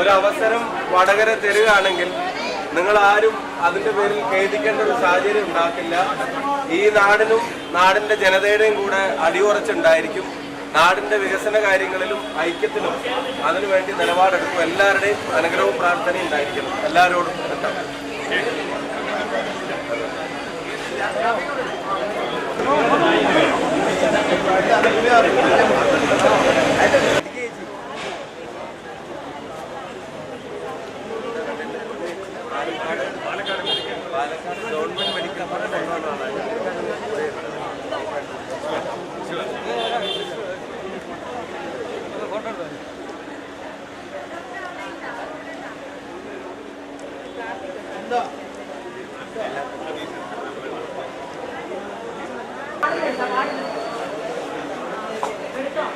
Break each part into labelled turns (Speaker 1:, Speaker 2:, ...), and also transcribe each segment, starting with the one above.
Speaker 1: ഒരവസരം വടകര തരികയാണെങ്കിൽ നിങ്ങൾ ആരും അതിന്റെ പേരിൽ ഖേദിക്കേണ്ട ഒരു സാഹചര്യം ഉണ്ടാക്കില്ല. ഈ നാടിനും നാടിന്റെ ജനതയുടെയും കൂടെ അടിയുറച്ചുണ്ടായിരിക്കും. നാടിന്റെ വികസന കാര്യങ്ങളിലും ഐക്യത്തിലും അതിനുവേണ്ടി നിലപാടെടുക്കും. എല്ലാവരുടെയും അനുഗ്രഹവും പ്രാർത്ഥനയും ഉണ്ടായിരിക്കണം എല്ലാവരോടും ഉണ്ടാവും പാലക്കാട് ഗവൺമെന്റ് മെഡിക്കൽ കോളേജ് കൊണ്ടുവന്നതാണ്
Speaker 2: മനോട്ടാ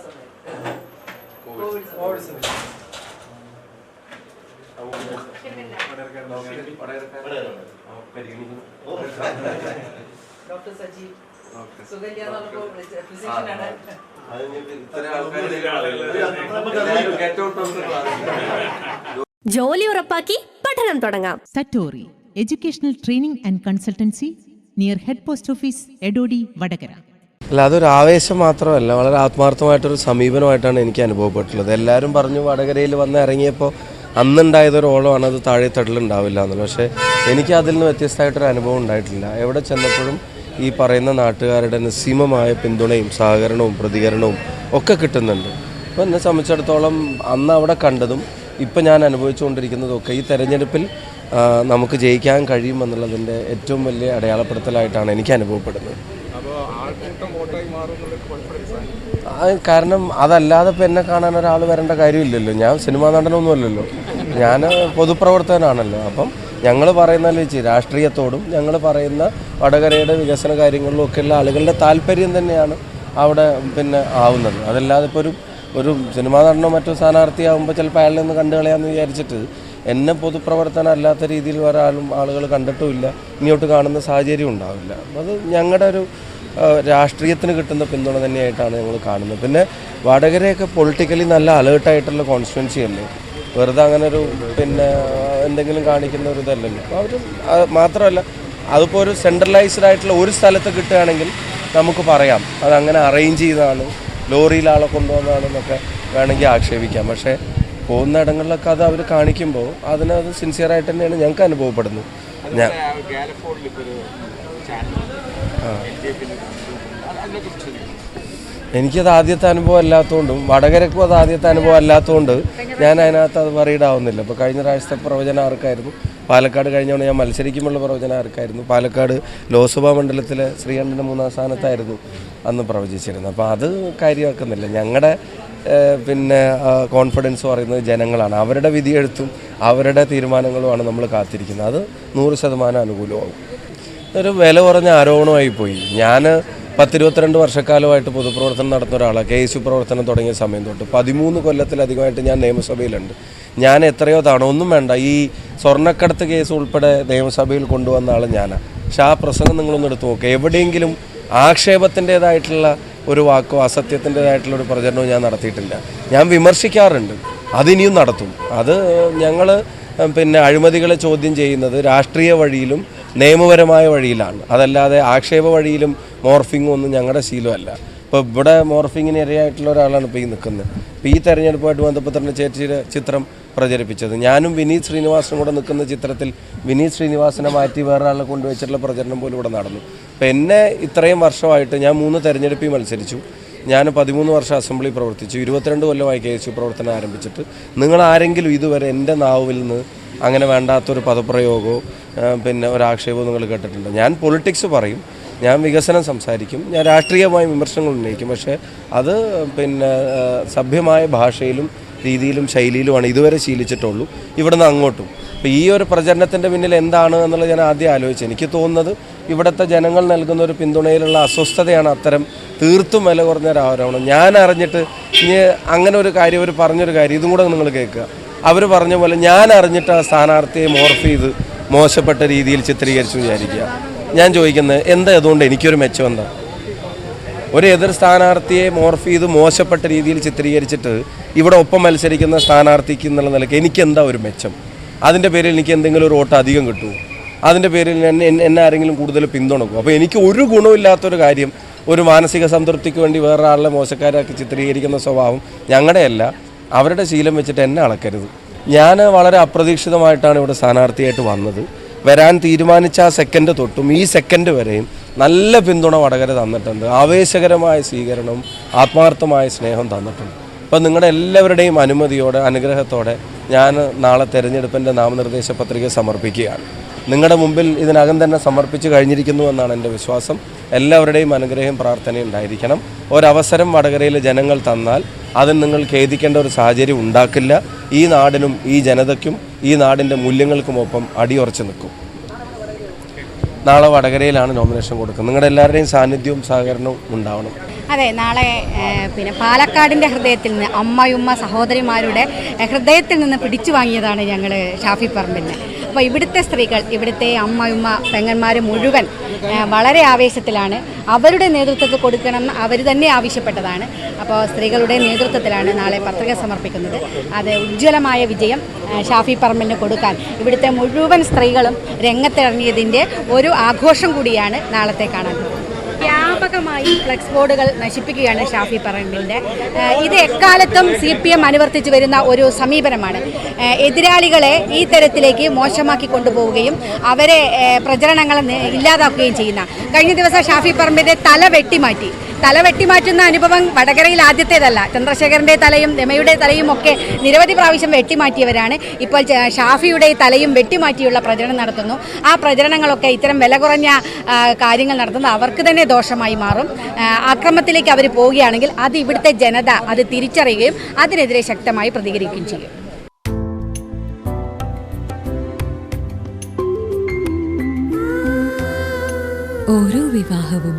Speaker 3: Nipah സമയം. Covid സമയം. Dr. സജീവ് സുകന്യ എന്ന് പറഞ്ഞപ്പോ വിളിച്ച- physician ആണ്.
Speaker 4: ജോലി ഉറപ്പാക്കി പഠനം തുടങ്ങാം
Speaker 5: Satori, Educational Training and Consultancy near Head Post Office, Edodi, Vadagara.
Speaker 1: അല്ല അതൊരു ആവേശം മാത്രമല്ല വളരെ ആത്മാർത്ഥമായിട്ടൊരു സമീപനമായിട്ടാണ് എനിക്ക് അനുഭവപ്പെട്ടുള്ളത്. എല്ലാവരും പറഞ്ഞു വടകരയിൽ വന്ന് ഇറങ്ങിയപ്പോൾ അന്നുണ്ടായതൊരു ഓളമാണ് അത് താഴെ തടലുണ്ടാവില്ല എന്നുള്ളത്. പക്ഷേ എനിക്ക് അതിൽ നിന്ന് വ്യത്യസ്തമായിട്ടൊരു അനുഭവം ഉണ്ടായിട്ടില്ല. എവിടെ ചെന്നപ്പോഴും ഈ പറയുന്ന നാട്ടുകാരുടെ നിസ്സീമമായ പിന്തുണയും സഹകരണവും പ്രതികരണവും ഒക്കെ കിട്ടുന്നുണ്ട്. അപ്പോൾ എന്നെ സംബന്ധിച്ചിടത്തോളം അന്ന് അവിടെ കണ്ടതും ഇപ്പം ഞാൻ അനുഭവിച്ചുകൊണ്ടിരിക്കുന്നതും ഒക്കെ ഈ തെരഞ്ഞെടുപ്പിൽ നമുക്ക് ജയിക്കാൻ കഴിയുമെന്നുള്ളതിന്റെ ഏറ്റവും വലിയ അടയാളപ്പെടുത്തലായിട്ടാണ് എനിക്ക് അനുഭവപ്പെടുന്നത്. കാരണം അതല്ലാതെ ഇപ്പം എന്നെ കാണാൻ ഒരാൾ വരേണ്ട കാര്യമില്ലല്ലോ. ഞാൻ സിനിമാ നടനൊന്നുമല്ലല്ലോ ഞാൻ പൊതുപ്രവർത്തകനാണല്ലോ. അപ്പം ഞങ്ങൾ പറയുന്ന വെച്ച് രാഷ്ട്രീയത്തോടും ഞങ്ങൾ പറയുന്ന വടകരയുടെ വികസന കാര്യങ്ങളിലും ഒക്കെയുള്ള ആളുകളുടെ താല്പര്യം തന്നെയാണ് അവിടെ പിന്നെ ആവുന്നത്. അതല്ലാതെ ഇപ്പോൾ ഒരു ഒരു സിനിമാ നടനോ മറ്റോ സ്ഥാനാർത്ഥിയാകുമ്പോൾ ചിലപ്പോൾ അയാളിൽ നിന്ന് കണ്ടു കളയാമെന്ന് വിചാരിച്ചിട്ട് എന്നെ പൊതുപ്രവർത്തനം അല്ലാത്ത രീതിയിൽ ഒരാളും ആളും ആളുകൾ കണ്ടിട്ടുമില്ല ഇങ്ങോട്ട് കാണുന്ന സാഹചര്യം ഉണ്ടാവില്ല. അത് ഞങ്ങളുടെ ഒരു രാഷ്ട്രീയത്തിന് കിട്ടുന്ന പിന്തുണ തന്നെയായിട്ടാണ് ഞങ്ങൾ കാണുന്നത്. പിന്നെ വടകരയൊക്കെ പൊളിറ്റിക്കലി നല്ല അലേർട്ടായിട്ടുള്ള കോൺസ്റ്റുവൻസി അല്ലേ? വെറുതെ അങ്ങനെ ഒരു പിന്നെ എന്തെങ്കിലും കാണിക്കുന്ന ഒരു ഇതല്ലല്ലോ. അപ്പോൾ അവർ മാത്രമല്ല അതിപ്പോൾ ഒരു സെൻട്രലൈസ്ഡ് ആയിട്ടുള്ള ഒരു സ്ഥലത്ത് കിട്ടുകയാണെങ്കിൽ നമുക്ക് പറയാം. അതങ്ങനെ അറേഞ്ച് ചെയ്താണ് ലോറിയിൽ ആളെ കൊണ്ടുവന്നതാണെന്നൊക്കെ വേണമെങ്കിൽ ആക്ഷേപിക്കാം. പക്ഷേ പോകുന്ന ഇടങ്ങളിലൊക്കെ അത് അവർ കാണിക്കുമ്പോൾ അതിനത് സിൻസിയറായിട്ട് തന്നെയാണ് ഞങ്ങൾക്ക് അനുഭവപ്പെടുന്നത്. ഞാൻ എനിക്കത് ആദ്യത്തെ അനുഭവം അല്ലാത്തതുകൊണ്ടും വടകരക്കും അത് ആദ്യത്തെ അനുഭവം അല്ലാത്തതുകൊണ്ട് ഞാൻ അതിനകത്ത് അത് ആവുന്നില്ല. ഇപ്പോൾ കഴിഞ്ഞ പ്രാവശ്യത്തെ പ്രവചനം ആർക്കായിരുന്നു? പാലക്കാട് കഴിഞ്ഞവണ് ഞാൻ മത്സരിക്കുമ്പോൾ പ്രവചനം ആർക്കായിരുന്നു? പാലക്കാട് ലോക്സഭാ മണ്ഡലത്തിലെ ശ്രീകണ്ഠന്റെ മൂന്നാം സ്ഥാനത്തായിരുന്നു അന്ന് പ്രവചിച്ചിരുന്നത്. അപ്പോൾ അത് കാര്യമാക്കുന്നില്ല. ഞങ്ങളുടെ പിന്നെ കോൺഫിഡൻസ് പറയുന്നത് ജനങ്ങളാണ്. അവരുടെ വിധിയെഴുത്തും അവരുടെ തീരുമാനങ്ങളുമാണ് നമ്മൾ കാത്തിരിക്കുന്നത്. അത് നൂറ് ശതമാനം അനുകൂലമാകും. ഒരു വില കുറഞ്ഞ ആരോപണമായി പോയി ഞാൻ പത്തിരുപത്തിരണ്ട് വർഷക്കാലമായിട്ട് പൊതുപ്രവർത്തനം നടത്തുന്ന ഒരാളാണ് കെ എസ് യു പ്രവർത്തനം തുടങ്ങിയ സമയം തൊട്ട് പതിമൂന്ന് കൊല്ലത്തിലധികമായിട്ട് ഞാൻ നിയമസഭയിലുണ്ട്. ഞാൻ എത്രയോ തവണ ഒന്നും വേണ്ട ഈ സ്വർണക്കടത്ത് കേസ് ഉൾപ്പെടെ നിയമസഭയിൽ കൊണ്ടുവന്ന ആൾ ഞാനാണ് പക്ഷെ ആ പ്രസംഗം നിങ്ങളൊന്ന് എടുത്തു നോക്കുക എവിടെയെങ്കിലും ആക്ഷേപത്തിന്റെതായിട്ടുള്ള ഒരു വാക്കോ അസത്യത്തിന്റെതായിട്ടുള്ള ഒരു പ്രചരണവും ഞാൻ നടത്തിയിട്ടില്ല. ഞാൻ വിമർശിക്കാറുണ്ട്. അതിനിയും നടത്തും. അത് ഞങ്ങൾ പിന്നെ അഴിമതികളെ ചോദ്യം ചെയ്യുന്നത് രാഷ്ട്രീയ വഴിയിലും നിയമപരമായ വഴിയിലാണ്. അതല്ലാതെ ആക്ഷേപ വഴിയിലും മോർഫിങ്ങും ഒന്നും ഞങ്ങളുടെ ശീലമല്ല. ഇപ്പോൾ ഇവിടെ മോർഫിങ്ങിന് ഇരയായിട്ടുള്ള ഒരാളാണ് ഇപ്പോൾ ഈ നിൽക്കുന്നത് ഇപ്പോൾ ഈ തെരഞ്ഞെടുപ്പുമായിട്ട് ബന്ധപ്പെട്ടുള്ള ചേച്ചിയുടെ ചിത്രം പ്രചരിപ്പിച്ചത്. ഞാനും വിനീത് ശ്രീനിവാസനും കൂടെ നിൽക്കുന്ന ചിത്രത്തിൽ വിനീത് ശ്രീനിവാസനെ മാറ്റി വേറൊരാളെ കൊണ്ടുവച്ചിട്ടുള്ള പ്രചരണം പോലും ഇവിടെ നടന്നു. അപ്പോൾ എന്നെ ഇത്രയും വർഷമായിട്ട് ഞാൻ മൂന്ന് തെരഞ്ഞെടുപ്പിൽ മത്സരിച്ചു. ഞാൻ പതിമൂന്ന് വർഷം അസംബ്ലി പ്രവർത്തിച്ചു. ഇരുപത്തിരണ്ട് കൊല്ലമായി കെ എസ് യു പ്രവർത്തനം ആരംഭിച്ചിട്ട്. നിങ്ങൾ ആരെങ്കിലും ഇതുവരെ എന്റെ നാവിൽ നിന്ന് അങ്ങനെ വേണ്ടാത്തൊരു പദപ്രയോഗമോ ആ, പിന്നെ ഒരാക്ഷേപമോ നിങ്ങൾ കേട്ടിട്ടുണ്ട്. ഞാൻ പൊളിറ്റിക്സ് പറയും ഞാൻ വികസനം സംസാരിക്കും ഞാൻ രാഷ്ട്രീയമായ വിമർശനങ്ങൾ ഉന്നയിക്കും. പക്ഷേ അത് പിന്നെ സഭ്യമായ ഭാഷയിലും രീതിയിലും ശൈലിയിലുമാണ് ഇതുവരെ ശീലിച്ചിട്ടുള്ളൂ. ഇവിടുന്ന് അങ്ങോട്ടും. അപ്പോൾ ഈ ഒരു പ്രചരണത്തിന്റെ പിന്നിൽ എന്താണ് എന്നുള്ളത് ഞാൻ ആദ്യം ആലോചിച്ചു. എനിക്ക് തോന്നുന്നത് ഇവിടുത്തെ ജനങ്ങൾ നൽകുന്ന ഒരു പിന്തുണയിലുള്ള അസ്വസ്ഥതയാണ് അത്തരം തീർത്തും വില കുറഞ്ഞ ഒരു ആരോപണം. ഞാൻ അറിഞ്ഞിട്ട് ഇനി അങ്ങനെ ഒരു കാര്യം ഒരു പറഞ്ഞൊരു കാര്യം ഇതും കൂടെ നിങ്ങൾ കേൾക്കുക. അവർ പറഞ്ഞ പോലെ ഞാൻ അറിഞ്ഞിട്ട് ആ സ്ഥാനാർത്ഥിയെ മോർഫ് ചെയ്ത് മോശപ്പെട്ട രീതിയിൽ ചിത്രീകരിച്ചു വിചാരിക്കുക. ഞാൻ ചോദിക്കുന്നത് എന്താ അതുകൊണ്ട് എനിക്കൊരു മെച്ചം എന്താ? ഒരു എതിർ സ്ഥാനാർത്ഥിയെ മോർഫ് ചെയ്ത് മോശപ്പെട്ട രീതിയിൽ ചിത്രീകരിച്ചിട്ട് ഇവിടെ ഒപ്പം മത്സരിക്കുന്ന സ്ഥാനാർത്ഥിക്ക് എന്നുള്ള നിലയ്ക്ക് എനിക്ക് എന്താ ഒരു മെച്ചം? അതിന്റെ പേരിൽ എനിക്ക് എന്തെങ്കിലും ഒരു വോട്ട് അധികം കിട്ടുമോ? അതിന്റെ പേരിൽ എന്നെ എന്നെ- ആരെങ്കിലും കൂടുതൽ പിന്തുണക്കും അപ്പോൾ എനിക്ക് ഒരു ഗുണമില്ലാത്തൊരു കാര്യം ഒരു മാനസിക സംതൃപ്തിക്ക് വേണ്ടി വേറൊരാളെ മോശക്കാരാക്കി ചിത്രീകരിക്കുന്ന സ്വഭാവം ഞങ്ങളുടെയല്ല. അവരുടെ ശീലം വെച്ചിട്ട് എന്നെ അളക്കരുത്. ഞാൻ വളരെ അപ്രതീക്ഷിതമായിട്ടാണ് ഇവിടെ സ്ഥാനാർത്ഥിയായിട്ട് വന്നത്. വരാൻ തീരുമാനിച്ച ആ സെക്കൻഡ് തൊട്ടും ഈ സെക്കൻഡ് വരെയും നല്ല പിന്തുണ വടകര തന്നിട്ടുണ്ട്. ആവേശകരമായ സ്വീകരണം ആത്മാർത്ഥമായ സ്നേഹം തന്നിട്ടുണ്ട്. അപ്പം നിങ്ങളുടെ എല്ലാവരുടെയും അനുമതിയോടെ അനുഗ്രഹത്തോടെ ഞാൻ നാളെ തെരഞ്ഞെടുപ്പിന്റെ നാമനിർദ്ദേശ പത്രിക സമർപ്പിക്കുകയാണ്. നിങ്ങളുടെ മുമ്പിൽ ഇതിനകം തന്നെ സമർപ്പിച്ച് കഴിഞ്ഞിരിക്കുന്നു എന്നാണ് എന്റെ വിശ്വാസം. എല്ലാവരുടെയും അനുഗ്രഹം പ്രാർത്ഥനയും ഉണ്ടായിരിക്കണം. ഒരവസരം വടകരയിലെ ജനങ്ങൾ തന്നാൽ അതിന് നിങ്ങൾ ഖേദിക്കേണ്ട ഒരു സാഹചര്യം ഉണ്ടാക്കില്ല. ഈ നാടിനും ഈ ജനതയ്ക്കും ഈ നാടിന്റെ മൂല്യങ്ങൾക്കുമൊപ്പം അടിയുറച്ച് നിൽക്കും. നാളെ വടകരയിലാണ് നോമിനേഷൻ കൊടുക്കുന്നത്. നിങ്ങളുടെ എല്ലാവരുടെയും സാന്നിധ്യവും സഹകരണവും ഉണ്ടാവണം.
Speaker 6: അതെ നാളെ പിന്നെ പാലക്കാടിന്റെ ഹൃദയത്തിൽ നിന്ന് അമ്മയുമ്മ സഹോദരിമാരുടെ ഹൃദയത്തിൽ നിന്ന് പിടിച്ചു വാങ്ങിയതാണ് ഞങ്ങൾ ഷാഫി പറമ്പിന് അപ്പോൾ ഇവിടുത്തെ സ്ത്രീകൾ ഇവിടുത്തെ അമ്മയുമ്മ പെങ്ങന്മാർ മുഴുവൻ വളരെ ആവേശത്തിലാണ്. അവരുടെ നേതൃത്വത്തിൽ കൊടുക്കണം അവർ തന്നെ ആവശ്യപ്പെട്ടതാണ്. അപ്പോൾ സ്ത്രീകളുടെ നേതൃത്വത്തിലാണ് നാളെ പത്രിക സമർപ്പിക്കുന്നത്. അത് ഉജ്ജ്വലമായ വിജയം ഷാഫി പറമ്പലിന് കൊടുക്കാൻ. ഇവിടുത്തെ മുഴുവൻ സ്ത്രീകളും രംഗത്തിറങ്ങിയതിന്റെ ഒരു ആഘോഷം കൂടിയാണ് നാളത്തെ കാണാൻ വ്യാപകമായി ഫ്ലെക്സ് ബോർഡുകൾ നശിപ്പിക്കുകയാണ് ഷാഫി പറമ്പിലിന്റെ. ഇത് എക്കാലത്തും സി പി എം അനുവർത്തിച്ചു വരുന്ന ഒരു സമീപനമാണ്. എതിരാളികളെ ഈ തരത്തിലേക്ക് മോശമാക്കി കൊണ്ടുപോവുകയും അവരെ പ്രചരണങ്ങൾ ഇല്ലാതാക്കുകയും ചെയ്യുന്ന. കഴിഞ്ഞ ദിവസം ഷാഫി പറമ്പിന്റെ തല വെട്ടിമാറ്റി. തല വെട്ടിമാറ്റുന്ന അനുഭവം വടകരയിൽ ആദ്യത്തേതല്ല. ചന്ദ്രശേഖരന്റെ തലയും രമയുടെ തലയും ഒക്കെ നിരവധി പ്രാവശ്യം വെട്ടിമാറ്റിയവരാണ് ഇപ്പോൾ ഷാഫിയുടെ തലയും വെട്ടിമാറ്റിയുള്ള പ്രചരണം നടത്തുന്നു. ആ പ്രചരണങ്ങളൊക്കെ ഇത്തരം വില കുറഞ്ഞ കാര്യങ്ങൾ നടത്തുന്നത് അവർക്ക് തന്നെ ദോഷമായി മാറും. അക്രമത്തിലേക്ക് അവർ പോവുകയാണെങ്കിൽ അത് ഇവിടുത്തെ ജനത അത് തിരിച്ചറിയുകയും അതിനെതിരെ ശക്തമായി പ്രതികരിക്കുകയും ചെയ്യും.
Speaker 7: ഓരോ വിവാഹവും